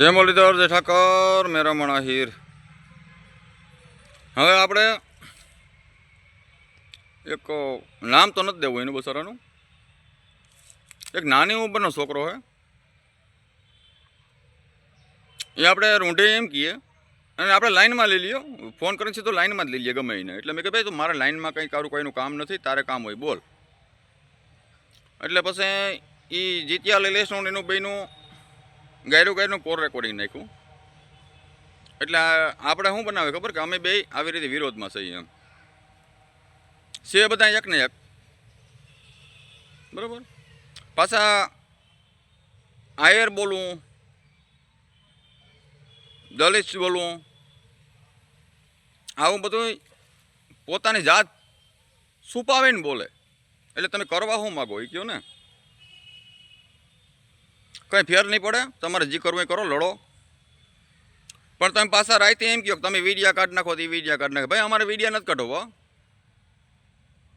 જય મુરલીધર, જય ઠાકર મેરામણ હીર. હવે આપણે એક નામ તો નથી દેવું એનું બસારાનું. એક નાની ઉંમરનો છોકરો હોય એ આપણે રૂંઢે એમ કહીએ. અને આપણે લાઇનમાં લઈ લઈએ ફોન કરીને સીધો લાઇનમાં જ લઈ લઈએ ગમે એને. એટલે મેં કે ભાઈ, તું મારા લાઇનમાં કંઈ કારું કોઈનું કામ નથી, તારે કામ હોય, બોલ. એટલે પછી એ જીત્યા લઈ લેશું એનું બેનું ગાયરું ગાયરનું કોર રેકોર્ડિંગ નાખ્યું. એટલે આપણે શું બનાવે ખબર કે અમે બે આવી રીતે વિરોધમાં છીએ એમ. છે બધા એક ને એક. બરાબર? પાછા આયર બોલવું, દલિત બોલવું, આવું બધું પોતાની જાત છુપાવીને બોલે. એટલે તમે કરવા શું માગો એ કહો ને? કંઈ ફેર નહીં પડે. તમારે જે કરવું એ કરો, લડો. પણ તમે પાછા રાહતી એમ કહો તમે વિડીયા કાઢ નાખો તો એ વિડીયા કાઢ નાખો. ભાઈ, અમારે વિડીયા નથી કઢાવવા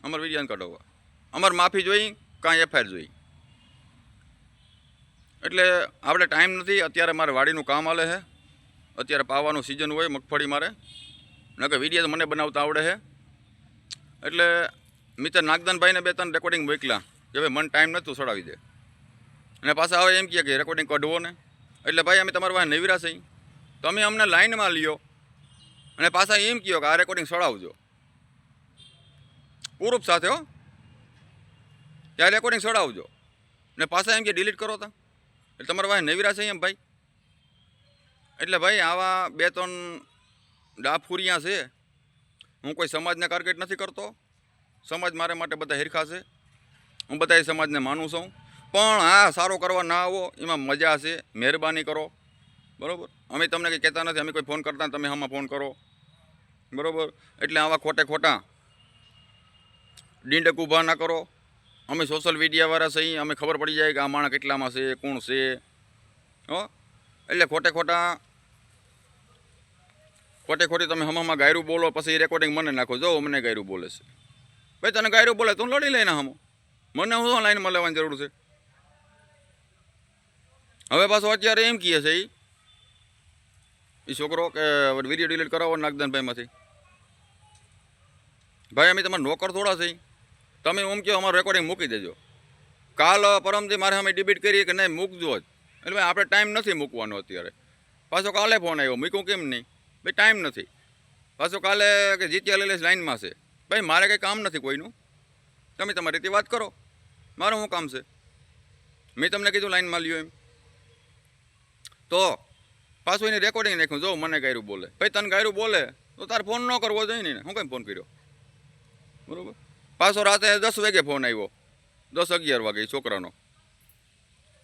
અમારે વિડીયા નથી કઢાવવા. અમારે માફી જોઈ, કાંઈ એફઆઈઆર જોઈ. એટલે આપણે ટાઈમ નથી, અત્યારે મારે વાડીનું કામ હાલે છે. અત્યારે પાવાનું સિઝન હોય, મગફળી મારે. નકર વીડિયો મને બનાવતા આવડે છે. એટલે મિત્ર નાગદાનભાઈને બે ત્રણ રેકોર્ડિંગ મોકલ્યા. કે ભાઈ મને ટાઈમ નહોતું સડાવી દે. અને પાછા હવે એમ કહે કે રેકોર્ડિંગ કઢવો ને એટલે ભાઈ અમે તમારા પાસે નવીરા છીએ. તમે અમને લાઇનમાં લ્યો. અને પાછા એમ કહો કે આ રેકોર્ડિંગ સળાવજો. પૂરૂપ સાથે હો. કે આ રેકોર્ડિંગ સળાવજો. ને પાછા એમ કે ડિલીટ કરો તા. એટલે તમારા પાસે નવીરા છે એમ ભાઈ. એટલે ભાઈ આવા બે ત્રણ ડાફુરિયા છે. હું કોઈ સમાજને ટાર્ગેટ નથી કરતો. સમાજ મારા માટે બધા હિરખા છે. હું બધા સમાજને માનું છું. પણ હા, સારો કરવા ના આવો, એમાં મજા છે, મહેરબાની કરો. બરાબર? અમે તમને કંઈ કહેતા નથી, અમે કોઈ ફોન કરતા તમે આમાં ફોન કરો. બરાબર? એટલે આવા ખોટે ખોટા ડીંડક ઊભા ના કરો. અમે સોશિયલ મીડિયાવાળા છીએ, અમે ખબર પડી જાય કે આ માણસ કેટલામાં છે, કોણ છે. હો? એટલે ખોટે ખોટા ખોટે ખોટી તમે હમામાં ગાયરું બોલો, પછી રેકોર્ડિંગ મને નાખો. જો મને ગાયરું બોલે છે. ભાઈ, તને ગાયરું બોલે તું લડી લઈને હમો મને હું લાઈનમાં લેવાની જરૂર છે? હવે પાછો અત્યારે એમ કહે છે એ છોકરો કે વીડિયો ડિલીટ કરાવો નાગદાનભાઈમાંથી ભાઈ, અમે તમારા નોકર થોડા છે તમે એમ કહો અમારું રેકોર્ડિંગ મૂકી દેજો. કાલ, પરમથી મારે અમે ડિબીટ કરીએ કે નહીં મૂકજો જ. એટલે ભાઈ, આપણે ટાઈમ નથી મૂકવાનો અત્યારે. પાછો કાલે ફોન આવ્યો, મૂક્યું કેમ નહીં? ભાઈ ટાઈમ નથી. પાછો કાલે કે જીત્યા લઈ લઈશ લાઈનમાં છે. ભાઈ, મારે કંઈ કામ નથી કોઈનું. તમે તમારી રીતે વાત કરો. મારું શું કામ છે? મેં તમને કીધું લાઈનમાં લ્યો એમ. તો પાછું એની રેકોર્ડિંગ નાખ્યું. જો મને ગાયરું બોલે. ભાઈ, તને ગાયરું બોલે? તો તારે ફોન ન કરવો જોઈએ ને હું કેમ ફોન કર્યો? બરાબર? પાછો રાતે દસ વાગે ફોન આવ્યો. દસ અગિયાર વાગે છોકરાનો.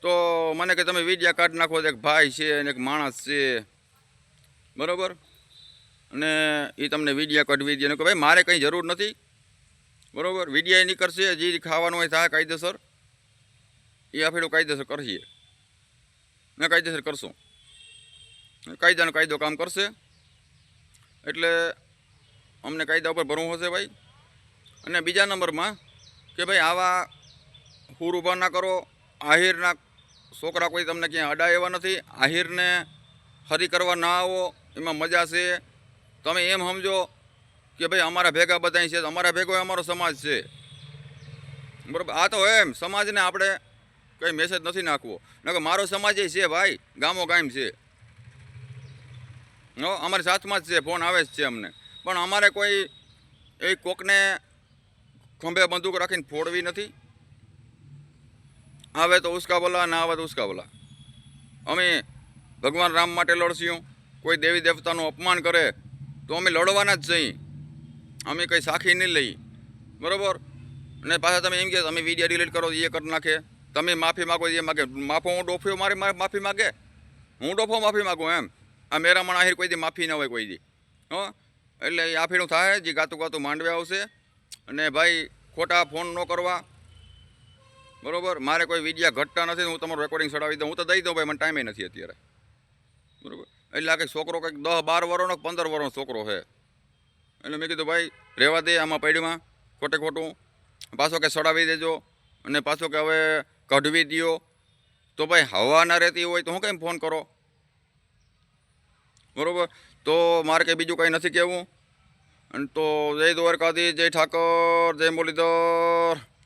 તો મને કે તમે વિડીયા કાર્ડ નાખો એક ભાઈ છે અને એક માણસ છે. બરાબર? અને એ તમને વિડીયા કાર્ડ વિડીયા કે ભાઈ, મારે કંઈ જરૂર નથી. બરાબર? વિડીયા નીકળશે જે ખાવાનું હોય થાય કાયદેસર. એ આપણે કાયદેસર કરીએ ને કાયદેસર કરશું. કાયદાનો કાયદો કામ કરશે. એટલે અમને કાયદા ઉપર ભરવું હશે ભાઈ. અને બીજા નંબરમાં કે ભાઈ આવા હુર ઊભા ના કરો. આહિરના છોકરા કોઈ તમને ક્યાંય અડા એવા નથી. આહિરને હરી કરવા ના આવો. એમાં મજા છે. તમે એમ સમજો કે ભાઈ અમારા ભેગા બધા છે. અમારા ભેગો અમારો સમાજ છે. બરાબર? આ તો એમ. સમાજને આપણે કંઈ મેસેજ નથી નાખવો. નકર મારો સમાજ એ છે ભાઈ, ગામો કાયમ છે. હો, અમારી સાથમાં જ છે ફોન આવે જ છે અમને. પણ અમારે કોઈ એ કોકને ખંભે બંદૂક રાખીને ફોડવી નથી. આવે તો ઉસકા બોલા, ના આવે તો ઉસકા બોલા. અમે ભગવાન રામ માટે લડશું કોઈ દેવી દેવતાનું અપમાન કરે, તો અમે લડવાના જ છીએ. અમે કંઈ સાખી નહીં લઈ. બરાબર? અને પાછા તમે એમ કે તમે વીડિયો ડિલીટ કરો એ કરી નાખે. તમે માફી માગો એ માગે. માફો હું ડોફ્યો મારે માફી માગે? હું ડોફો માફી માગું એમ? આ મેરામણ આહિર કોઈ દી માફી ના હોય કોઈ દી. હં? એટલે એ આફીનું થાય, જે ગાતું ગાતું માંડવે આવશે. અને ભાઈ, ખોટા ફોન ન કરવા. બરોબર? મારે કોઈ વિડીયા ઘટતા નથી, હું તમારું રેકોર્ડિંગ ચડાવી દઉં. હું તો દઈ દઉં ભાઈ, મને ટાઈમે નથી અત્યારે. બરાબર? એટલે આ કંઈક છોકરો કંઈક દસ બાર વર્ષનો પંદર વર્ષનો છોકરો છે. એટલે મેં કીધું, ભાઈ રહેવા દે આમાં પૈડીમાં. ખોટે ખોટું. પાછો કે ચડાવી દેજો. અને પાછો કે હવે કાઢવી દો તો ભાઈ હવા ના રહેતી હોય તો હું કંઈ ફોન કરો? બરાબર? તો મારે કંઈ બીજું કંઈ નથી કહેવું. અને તો જય દ્વારકાધીશ, જય ઠાકર, જય મુરલીધર.